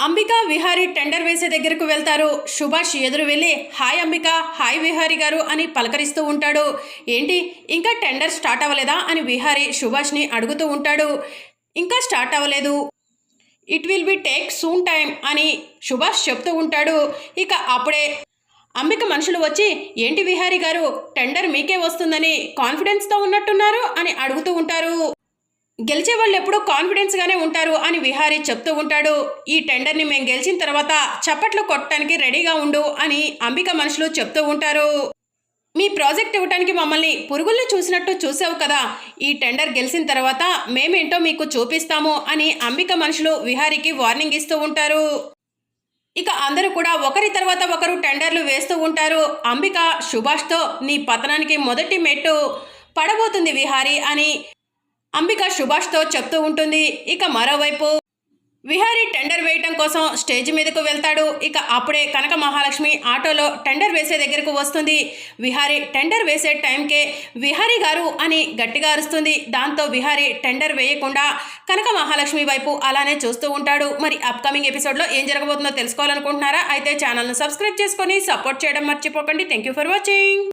Ambika Vihari tender వేసే దగ్గరకు వెళ్తారు. సుభాష్ ఎదురు వెళ్ళి హాయ్ అంబిక హాయ్ విహారీ గారు అని పలకరిస్తూ ఉంటాడు. ఏంటి ఇంకా టెండర్ స్టార్ట్ అవ్వలేదా? అని విహారీ సుభాష్ని అడుగుతూ ఉంటాడు. ఇంకా స్టార్ట్ అవ్వలేదు. It will be take soon time అని సుభాష్ చెప్తూ ఉంటాడు. ఇక అప్పుడే అంబిక మనుషులు వచ్చి ఏంటి విహారీ గారు టెండర్ మీకే వస్తుందని కాన్ఫిడెన్స్తో ఉన్నట్టున్నారు అని అడుగుతూ ఉంటారు. గెలిచే వాళ్ళు ఎప్పుడూ కాన్ఫిడెన్స్గానే ఉంటారు అని విహారీ చెప్తూ ఉంటాడు. ఈ టెండర్ని మేము గెలిచిన తర్వాత చప్పట్లు కొట్టడానికి రెడీగా ఉండు అని అంబిక మనుషులు చెప్తూ ఉంటారు. మీ ప్రాజెక్ట్ ఇవ్వటానికి మమ్మల్ని పురుగుల్ని చూసినట్టు చూసావు కదా. ఈ టెండర్ గెలిచిన తర్వాత మేమేంటో మీకు చూపిస్తాము అని అంబిక మనుషులు విహారీకి వార్నింగ్ ఇస్తూ ఉంటారు. ఇక అందరూ కూడా ఒకరి తర్వాత ఒకరు టెండర్లు వేస్తూ ఉంటారు. అంబిక సుభాష్తో నీ పతనానికి మొదటి మెట్టు పడబోతుంది విహారీ అని అంబిక సుభాష్తో చెప్తూ ఉంటుంది ఇక మరోవైపు. విహారీ టెండర్ వేయటం కోసం స్టేజ్ మీదకు వెళ్తాడు. ఇక అప్పుడే కనక మహాలక్ష్మి ఆటోలో టెండర్ వేసే దగ్గరకు వస్తుంది. విహారీ టెండర్ వేసే టైంకే విహారీ గారు అని గట్టిగా అరుస్తుంది. దాంతో విహారీ టెండర్ వేయకుండా కనక మహాలక్ష్మి వైపు అలానే చూస్తూ ఉంటాడు. మరి అప్కమింగ్ ఎపిసోడ్లో ఏం జరగబోతుందో తెలుసుకోవాలనుకుంటున్నారా? అయితే ఛానల్ను సబ్స్క్రైబ్ చేసుకొని సపోర్ట్ చేయడం మర్చిపోకండి. Thank you for watching.